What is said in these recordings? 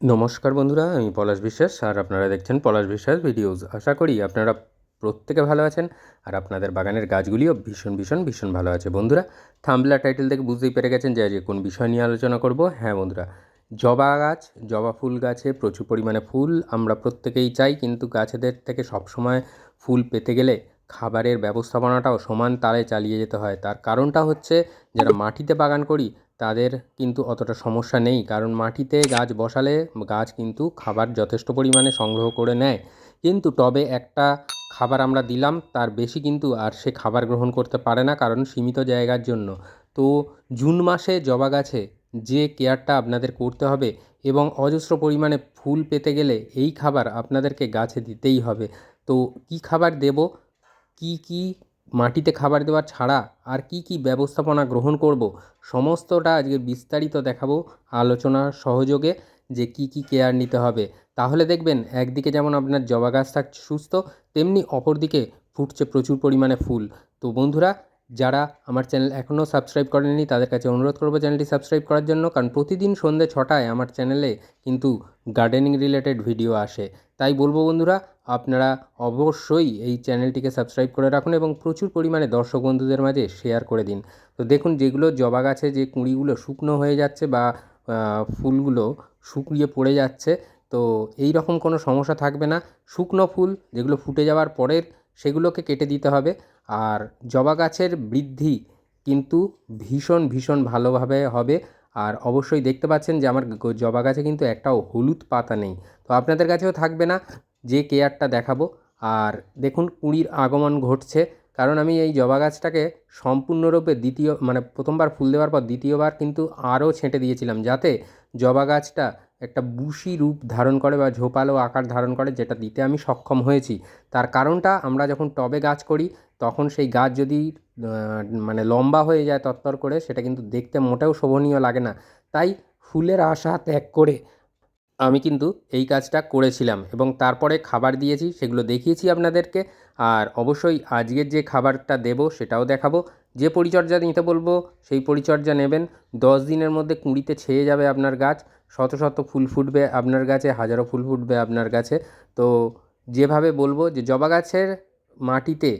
নমস্কার বন্ধুরা, আমি পলাশ বিশ্বাস আর আপনারা দেখছেন পলাশ বিশ্বাস ভিডিওস। আশা করি আপনারা প্রত্যেকে ভালো আছেন আর আপনাদের বাগানের গাছগুলিও ভীষণ ভীষণ ভীষণ ভালো আছে। বন্ধুরা থাম্বলা টাইটেল থেকে বুঝতেই পেরে গেছেন যে আজকে কোন বিষয় নিয়ে আলোচনা করব। হ্যাঁ বন্ধুরা, জবা গাছ, জবা ফুল গাছে প্রচুর পরিমাণে ফুল আমরা প্রত্যেকেই চাই, কিন্তু গাছেদের থেকে সবসময় ফুল পেতে গেলে খাবারের ব্যবস্থাপনাটাও সমান তালে চালিয়ে যেতে হয়। তার কারণটা হচ্ছে, যারা মাটিতে বাগান করি তাদের কিন্তু অতটা সমস্যা নেই। কারণ মাটিতে গাছ বসালে গাছ কিন্তু খাবার যথেষ্ট পরিমাণে সংগ্রহ করে নেয়। কিন্তু টবে একটা খাবার আমরা দিলাম, তার বেশি কিন্তু আর সে খাবার গ্রহণ করতে পারে না কারণ সীমিত জায়গার জন্য। তো জুন মাসে জবা গাছে যে কেয়ারটা আপনাদের করতে হবে এবং অজস্র পরিমাণে ফুল পেতে গেলে এই খাবার আপনাদেরকে গাছে দিতেই হবে। তো কী খাবার দেব? কী কী মাটিতে খাবার দেওয়া ছাড়া আর কি কি ব্যবস্থাপনা গ্রহণ করব, সমস্তটা আজকে বিস্তারিত দেখাবো আলোচনার সহযোগে যে কি কি কেয়ার নিতে হবে। তাহলে দেখবেন একদিকে যেমন আপনার জবা গাছ থাকছে সুস্থ, তেমনি অপরদিকে ফুটছে প্রচুর পরিমাণে ফুল। তো বন্ধুরা, যারা আমার চ্যানেল এখনও সাবস্ক্রাইব করেননি, তাদের কাছে অনুরোধ করব চ্যানেলটি সাবস্ক্রাইব করার জন্য, কারণ প্রতিদিন সন্ধ্যে ছটায় আমার চ্যানেলে কিন্তু গার্ডেনিং রিলেটেড ভিডিও আসে। তাই বলব বন্ধুরা আপনারা অবশ্যই এই চ্যানেলটিকে সাবস্ক্রাইব করে রাখুন এবং প্রচুর পরিমাণে দর্শক বন্ধুদের মাঝে শেয়ার করে দিন। তো দেখুন, যেগুলো জবা গাছে যে কুঁড়িগুলো শুকনো হয়ে যাচ্ছে বা ফুলগুলো শুকিয়ে পড়ে যাচ্ছে, তো এই রকম কোনো সমস্যা থাকবে না। শুকনো ফুল যেগুলো ফুটে যাওয়ার পরের সেগুলোকে কেটে দিতে হবে। আর জবা গাছের বৃদ্ধি কিন্তু ভীষণ ভীষণ ভালোভাবে হবে। আর অবশ্যই দেখতে পাচ্ছেন যে আমার জবা গাছে কিন্তু একটাও হলুদ পাতা নেই। তো আপনাদের কাছেও থাকবে না। যে কেয়ারটা দেখাবো। আর দেখুন কুঁড়ির আগমন ঘটছে। কারণ আমি এই জবা গাছটাকে সম্পূর্ণরূপে দ্বিতীয় মানে প্রথমবার ফুল দেওয়ার পর দ্বিতীয়বার কিন্তু আরও ছেঁটে দিয়েছিলাম যাতে জবা গাছটা একটা বুশি রূপ ধারণ করে বা ঝোপালো আকার ধারণ করে যেটা দিতে আমি সক্ষম হয়েছি। তার কারণটা আমরা যখন টবে গাছ করি, তখন সেই গাছ যদি মানে লম্বা হয়ে যায় তত্তর করে, সেটা কিন্তু দেখতে মোটেও শোভনীয় লাগে না। তাই ফুলের আশা ত্যাগ করে আমি কিন্তু এই কাজটা করেছিলাম এবং তারপরে খাবার দিয়েছি, সেগুলো দেখিয়েছি আপনাদেরকে। আর অবশ্যই আজকের যে খাবারটা দেবো সেটাও দেখাবো। যে পরিচর্যা নিতে বলব, সেই পরিচর্যা নেবেন। দশ দিনের মধ্যে কুঁড়িতে ছেয়ে যাবে আপনার গাছ, শত শত ফুল ফুটবে আপনার গাছে, হাজারো ফুল ফুটবে আপনার গাছে। তো যেভাবে বলব যে জবা গাছের মাটিতে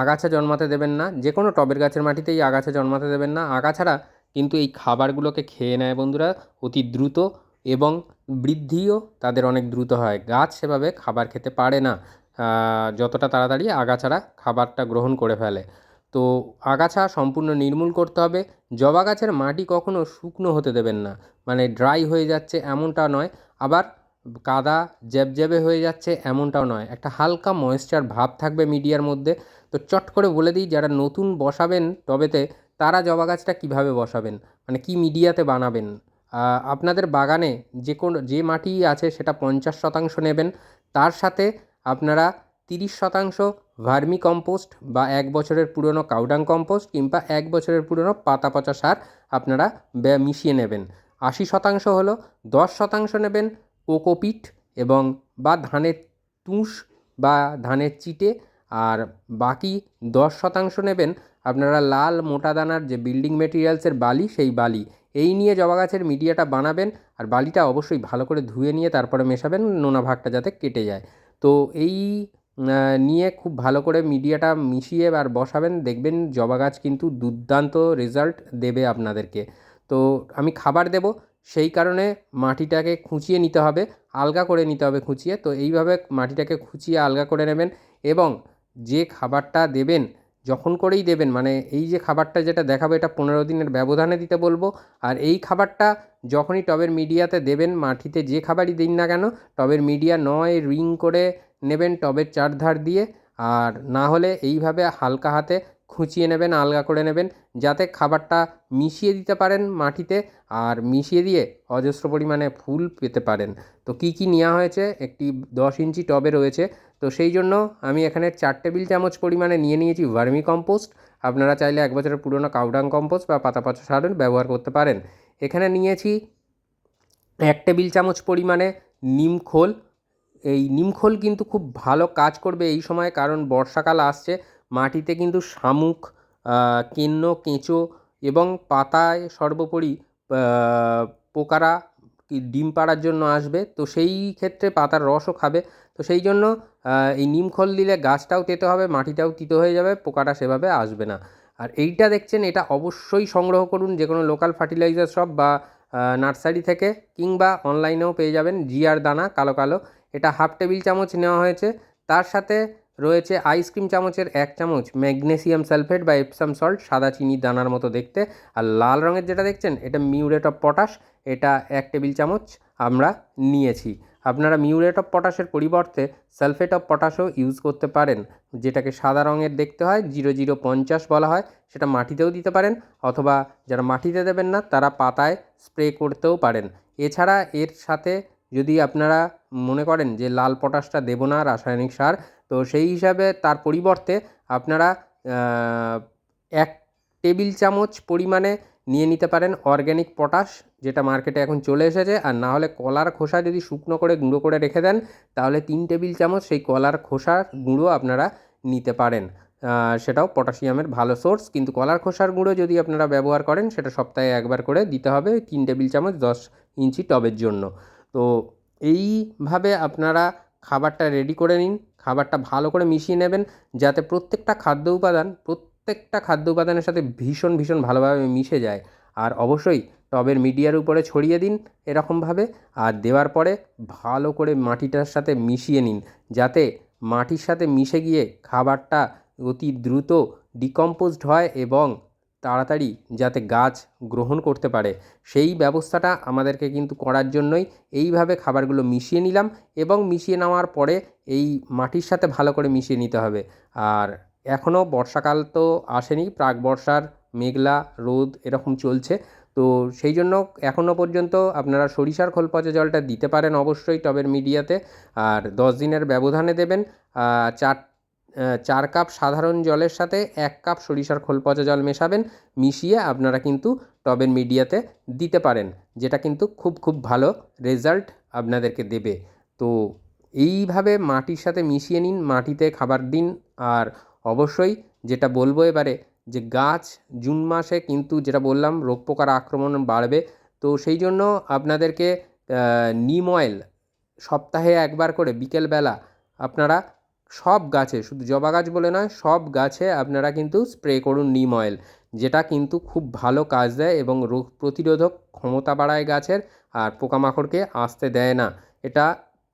আগাছা জন্মাতে দেবেন না যে কোনো টবের গাছের মাটিতেই আগাছা জন্মাতে দেবেন না। আগাছারা কিন্তু এই খাবারগুলোকে খেয়ে নেয় বন্ধুরা অতি দ্রুত। এবং বৃদ্ধিও তাদের অনেক দ্রুত হয়। গাছ সেভাবে খাবার খেতে পারে না যতটা তাড়াতাড়ি আগাছারা খাবারটা গ্রহণ করে ফেলে। তো আগাছা সম্পূর্ণ নির্মূল করতে হবে। জবা গাছের মাটি কখনো শুকনো হতে দেবেন না মানে ড্রাই হয়ে যাচ্ছে এমনটা নয়। আবার কাদা জ্যাবজ্যাবে হয়ে যাচ্ছে এমনটাও নয়। একটা হালকা ময়েশ্চার ভাব থাকবে মিডিয়ার মধ্যে। তো চট করে বলে দিই, যারা নতুন বসাবেন টবেতে, তারা জবা গাছটা কীভাবে বসাবেন? মানে কি মিডিয়াতে বানাবেন? আপনাদের বাগানে যে কোনো, যে মাটি আছে সেটা পঞ্চাশ শতাংশ নেবেন। তার সাথে আপনারা তিরিশ শতাংশ ভার্মি কম্পোস্ট বা এক বছরের পুরনো কাউডাং কম্পোস্ট কিংবা এক বছরের পুরনো পাতা পচা সার আপনারা মিশিয়ে নেবেন। আশি শতাংশ হলো, দশ শতাংশ নেবেন কোকোপিট এবং বা ধানের তুষ বা ধানের চিটে, আর বাকি দশ শতাংশ নেবেন আপনারা লাল মোটা দানার যে বিল্ডিং মেটেরিয়ালসের বালি, সেই বালি। এই নিয়ে জবা গাছের মিডিয়াটা বানাবেন আর বালিটা অবশ্যই ভালো করে ধুয়ে নিয়ে তারপরে মেশাবেন নোনা ভাগটা যাতে কেটে যায়। তো এই নিয়ে খুব ভালো করে মিডিয়াটা মিশিয়ে আর বসাবেন, দেখবেন জবা গাছ কিন্তু দুর্দান্ত রেজাল্ট দেবে আপনাদেরকে। তো আমি খাবার দেব, সেই কারণে মাটিটাকে খুঁচিয়ে নিতে হবে, আলগা করে নিতে হবে খুঁচিয়ে। তো এইভাবে মাটিটাকে খুঁচিয়ে আলগা করে নেবেন এবং যে খাবারটা দেবেন যখন করেই দেবেন মানে এই যে খাবারটা যেটা দেখাবো, এটা পনেরো দিনের ব্যবধানে দিতে বলব। আর এই খাবারটা যখনই টবের মিডিয়াতে দেবেন, মাটিতে যে খাবারই দিন না কেন, টবের মিডিয়া নয় রিং করে নেবেন টবের চারধার দিয়ে। আর না হলে এইভাবে হালকা হাতে খুঁচিয়ে নেবেন, আলগা করে নেবেন, যাতে খাবারটা মিশিয়ে দিতে পারেন মাটিতে আর মিশিয়ে দিয়ে অজস্র পরিমাণে ফুল পেতে পারেন। তো কী কী নেওয়া হয়েছে? একটি দশ ইঞ্চি টবে রয়েছে। তো সেই জন্য আমি এখানে চার টেবিল চামচ পরিমাণে নিয়ে নিয়েছি ভার্মি কম্পোস্ট। আপনারা চাইলে এক বছরের পুরনো কাউডাং কম্পোস্ট বা পাতা পচা সার ব্যবহার করতে পারেন। এখানে নিয়েছি এক টেবিল চামচ পরিমাণে নিম খোল। এই নিমখোল কিন্তু খুব ভালো কাজ করবে এই সময় কারণ বর্ষাকাল আসছে। মাটিতে কিন্তু শামুক কেন্ন, কেঁচো এবং পাতায় সর্বোপরি পোকারা ডিম পাড়ার জন্য আসবে, তো সেই ক্ষেত্রে পাতার রসও খাবে। তো সেই জন্য এই নিম খোল দিলে গাছটাও তেতো হবে, মাটিটাও তিতো হয়ে যাবে, পোকাটা সেভাবে আসবে না। আর এইটা দেখছেন, এটা অবশ্যই সংগ্রহ করুন, যে কোনো লোকাল ফার্টিলাইজার শপ বা নার্সারি থেকে, কিংবা অনলাইনেও পেয়ে যাবেন। জিআর দানা, কালো কালো। এটা হাফ টেবিল চামচ নেওয়া হয়েছে। তার সাথে রয়েছে আইসক্রিম চামচের এক চামচ ম্যাগনেসিয়াম সালফেট বা এপসাম সল্ট সাদা চিনি দানার মতো দেখতে। আর লাল রঙের যেটা দেখছেন, এটা মিউরেট অফ পটাশ এটা এক টেবিল চামচ আমরা নিয়েছি। আপনারা মিউরেট অফ পটাশের পরিবর্তে সালফেট অফ পটাশও ইউজ করতে পারেন। যেটাকে সাদা রঙের দেখতে হয় জিরো জিরো পঞ্চাশ বলা হয়, সেটা মাটিতেও দিতে পারেন, অথবা যারা মাটিতে দেবেন না, তারা পাতায় স্প্রে করতেও পারেন। এছাড়া এর সাথে যদি আপনারা মনে করেন যে লাল পটাশটা দেবো না, রাসায়নিক সার তো সেই হিসাবে তার পরিবর্তে আপনারা এক টেবিল চামচ পরিমাণে নিয়ে নিতে পারেন অর্গ্যানিক পটাশ, যেটা মার্কেটে এখন চলে এসেছে। আর না হলে কলার খোসা যদি শুকনো করে গুঁড়ো করে রেখে দেন, তাহলে তিন টেবিল চামচ সেই কলার খোসার গুঁড়ো আপনারা নিতে পারেন। সেটাও পটাশিয়ামের ভালো সোর্স। কিন্তু কলার খোসার গুঁড়ো যদি আপনারা ব্যবহার করেন, সেটা সপ্তাহে একবার করে দিতে হবে তিন টেবিল চামচ দশ ইঞ্চি টবের জন্য। তো এইভাবে আপনারা খাবারটা রেডি করে নিন। খাবারটা ভালো করে মিশিয়ে নেবেন, যাতে প্রত্যেকটা খাদ্য উপাদান, প্রত্যেকটা খাদ্য উপাদানের সাথে ভীষণ ভীষণ ভালোভাবে মিশে যায়। আর অবশ্যই টবের মিডিয়ার উপরে ছড়িয়ে দিন এরকমভাবে, আর দেওয়ার পরে ভালো করে মাটিটার সাথে মিশিয়ে নিন, যাতে মাটির সাথে মিশে গিয়ে খাবারটা অতি দ্রুত ডিকম্পোজড হয় এবং তাড়াতাড়ি যাতে গাছ গ্রহণ করতে পারে। সেই ব্যবস্থাটা আমাদেরকে কিন্তু করার জন্যই এইভাবে খাবারগুলো মিশিয়ে নিলাম এবং মিশিয়ে নেওয়ার পরে এই মাটির সাথে ভালো করে মিশিয়ে নিতে হবে। আর এখনও বর্ষাকাল তো আসেনি, প্রাক বর্ষার মেঘলা রোদ এরকম চলছে। তো সেই জন্য এখনও পর্যন্ত আপনারা সরিষার খোল পচা জলটা দিতে পারেন অবশ্যই টবের মিডিয়াতে। আর দশ দিনের ব্যবধানে দেবেন চার চার কাপ সাধারণ জলের সাথে এক কাপ সরিষার খোল পচা জল মেশাবেন, মিশিয়ে আপনারা কিন্তু টবের মিডিয়াতে দিতে পারেন, যেটা কিন্তু খুব খুব ভালো রেজাল্ট আপনাদেরকে দেবে। তো এইভাবে মাটির সাথে মিশিয়ে নিন, মাটিতে খাবার দিন, আর অবশ্যই যেটা বলব এবারে যে গাছ জুন মাসে কিন্তু যেটা বললাম, রোগ পোকার আক্রমণ বাড়বে, তো সেই জন্য আপনাদেরকে নিম অয়েল সপ্তাহে একবার করে বিকেলবেলা আপনারা সব গাছে, শুধু জবা গাছ বলে নয়, সব গাছে আপনারা কিন্তু স্প্রে করুন নিম অয়েল, যেটা কিন্তু খুব ভালো কাজ দেয় এবং রোগ প্রতিরোধক ক্ষমতা বাড়ায় গাছের আর পোকামাকড়কে আসতে দেয় না। এটা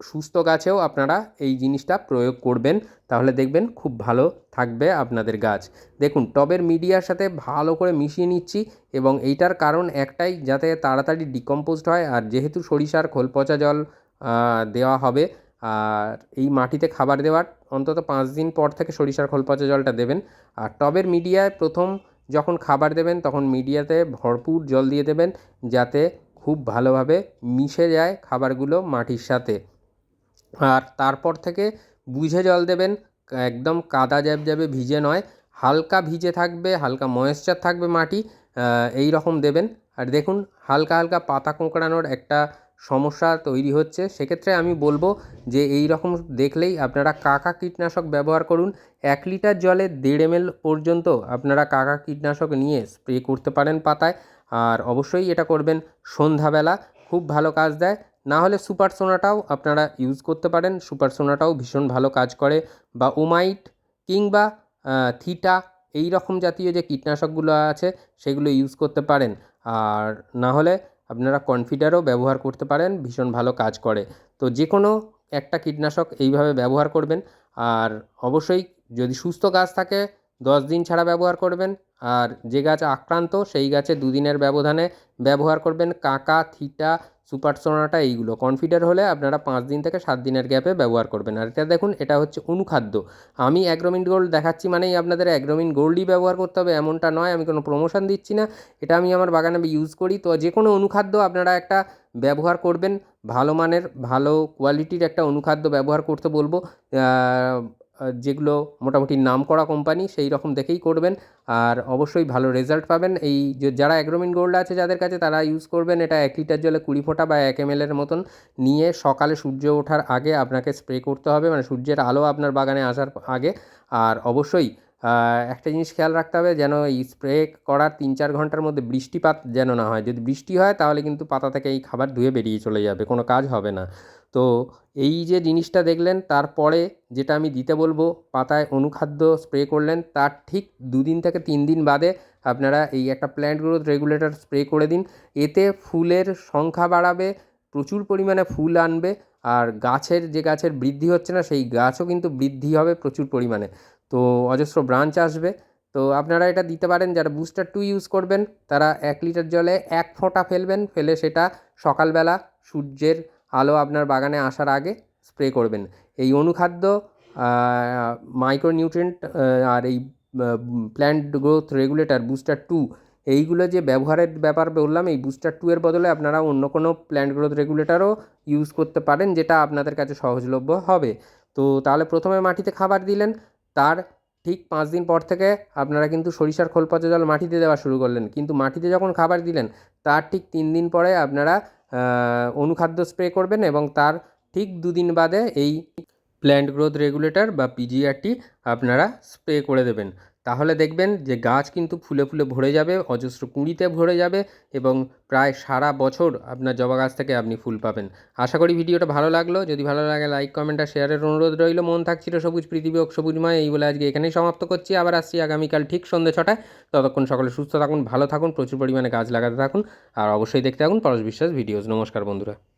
সুস্থ গাছেও আপনারা এই জিনিসটা প্রয়োগ করবেন, তাহলে দেখবেন খুব ভালো থাকবে আপনাদের গাছ। দেখুন, টবের মিডিয়ার সাথে ভালো করে মিশিয়ে নিচ্ছি এবং এইটার কারণ একটাই, যাতে তাড়াতাড়ি ডিকম্পোজড হয় আর যেহেতু সরিষার খোল পচা জল দেওয়া হবে, আর এই মাটিতে খাবার দেওয়ার অন্তত পাঁচ দিন পর থেকে সরিষার খোল পচা জলটা দেবেন। আর টবের মিডিয়ায় প্রথম যখন খাবার দেবেন, তখন মিডিয়াতে ভরপুর জল দিয়ে দেবেন, যাতে খুব ভালোভাবে মিশে যায় খাবারগুলো মাটির সাথে। আর তারপর থেকে বুঝে জল দেবেন, একদম কাদা জ্যাব জ্যাবে ভিজে নয়, হালকা ভিজে থাকবে, হালকা ময়েশ্চার থাকবে মাটি এই রকম দেবেন। আর দেখুন, হালকা হালকা পাতা কোঁকড়ানোর একটা সমস্যা তৈরি হচ্ছে, সেক্ষেত্রে আমি বলব যে এই রকম দেখলেই আপনারা কাকা কীটনাশক ব্যবহার করুন। এক লিটার জলে দেড় এম পর্যন্ত আপনারা কাকা কীটনাশক নিয়ে স্প্রে করতে পারেন পাতায়। আর অবশ্যই এটা করবেন সন্ধ্যাবেলা, খুব ভালো কাজ দেয়। না হলে সুপার সোনাটাও আপনারা ইউজ করতে পারেন, সুপার সোনাটাও ভীষণ ভালো কাজ করে। বা ওমাইট কিংবা থিটা এই রকম জাতীয় যে কীটনাশকগুলো আছে, সেগুলো ইউজ করতে পারেন। আর না হলে আপনারা কনফিডারও ব্যবহার করতে পারেন, ভীষণ ভালো কাজ করে। তো যে কোনো একটা কীটনাশক এইভাবে ব্যবহার করবেন। আর অবশ্যই যদি সুস্থ গাছ থাকে, দশ দিন ছাড়া ব্যবহার করবেন। আর যে গাছ আক্রান্ত, সেই গাছে দুদিনের ব্যবধানে ব্যবহার করবেন। কাঁকা, থিটা সুপার সোনাটা এইগুলো। কনফিডার হলে আপনারা পাঁচ দিন থেকে সাত দিনের গ্যাপে ব্যবহার করবেন। আর এটা দেখুন, এটা হচ্ছে অনুখাদ্য। আমি অ্যাগ্রোমিন গোল্ড দেখাচ্ছি মানেই আপনাদের অ্যাগ্রোমিন গোল্ডই ব্যবহার করতে হবে, এমনটা নয়। আমি কোনো প্রমোশন দিচ্ছি না। এটা আমি আমার বাগানে ইউজ করি। তো যে কোনো অনুখাদ্য আপনারা একটা ব্যবহার করবেন। ভালো মানের, ভালো কোয়ালিটির একটা অনুখাদ্য ব্যবহার করতে বলব। যেগুলো মোটামুটি নাম করা কোম্পানি সেই রকম দেখেই করবেন। আর অবশ্যই ভালো রেজাল্ট পাবেন। এই যে যারা অ্যাগ্রোমিন গোল্ড আছে যাদের কাছে তারা ইউজ করবেন এটা এক লিটার জলে কুড়ি ফোঁটা বা এক এম এর মতন। নিয়ে সকালে সূর্য ওঠার আগে আপনাকে স্প্রে করতে হবে। মানে সূর্যের আলো আপনার বাগানে আসার আগে। আর অবশ্যই একটা জিনিস খেয়াল রাখতে হবে যেন এই স্প্রে করার তিন চার ঘণ্টার মধ্যে বৃষ্টিপাত যেন না হয়। যদি বৃষ্টি হয় তাহলে কিন্তু পাতা থেকে এই খাবার ধুয়ে বেরিয়ে চলে যাবে। কোনো কাজ হবে না। তো এই যে জিনিসটা দেখলেন, তারপরে যেটা আমি দিতে বলব, পাতায় অনুখাদ্য স্প্রে করলেন, তার ঠিক দুদিন থেকে তিন দিন বাদে আপনারা এই একটা প্ল্যান্ট গ্রোথ রেগুলেটর স্প্রে করে দিন। এতে ফুলের সংখ্যা বাড়াবে, প্রচুর পরিমাণে ফুল আনবে, আর গাছের যে গাছের বৃদ্ধি হচ্ছে না, সেই গাছও কিন্তু বৃদ্ধি হবে প্রচুর পরিমাণে। তো অজস্র ব্রাঞ্চ আসবে। তো আপনারা এটা দিতে পারেন, যারা বুস্টার টু ইউজ করবেন, তারা এক লিটার জলে এক ফোঁটা ফেলবেন, ফেলে সেটা সকালবেলা সূর্যের আলো আপনার বাগানে আসার আগে স্প্রে করবেন। এই অনুখাদ্য মাইক্রোনিউট্রিয়েন্ট আর এই প্ল্যান্ট গ্রোথ রেগুলেটর বুস্টার টু এইগুলো যে ব্যবহারের ব্যাপার বললাম, এই বুস্টার টু এর বদলে আপনারা অন্য কোনো প্ল্যান্ট গ্রোথ রেগুলেটরও ইউজ করতে পারেন, যেটা আপনাদের কাছে সহজলভ্য হবে। তো তাহলে প্রথমে মাটিতে খাবার দিলেন, তার ঠিক পাঁচ দিন পর থেকে আপনারা কিন্তু সরিষার খোল পচা জল মাটিতে দেওয়া শুরু করলেন। কিন্তু মাটিতে যখন খাবার দিলেন, তার ঠিক তিন দিন পরে আপনারা অনুখাদ্য স্প্রে করবেন এবং তার ঠিক দুদিন বাদে এই প্ল্যান্ট গ্রোথ রেগুলেটর বা পিজিআরটি আপনারা স্প্রে করে দেবেন। তাহলে দেখবেন যে গাছ কিন্তু ফুলে ফুলে ভরে যাবে, অজস্র কুঁড়িতে ভরে যাবে এবং প্রায় সারা বছর আপনার জবা গাছ থেকে আপনি ফুল পাবেন। আশা করি ভিডিওটা ভালো লাগল। যদি ভালো লাগে লাইক কমেন্ট আর শেয়ারের অনুরোধ রইল। মন থাকছিল সবুজ পৃথিবী হোক সবুজময় এই বলে আজকে এখানেই সমাপ্ত করছি। আবার আসছি আগামীকাল ঠিক সন্ধ্যে ছটায়। ততক্ষণ সকলে সুস্থ থাকুন, ভালো থাকুন, প্রচুর পরিমাণে গাছ লাগাতে থাকুন। আর অবশ্যই দেখতে থাকুন পরশ বিশ্বাস ভিডিওস। নমস্কার বন্ধুরা।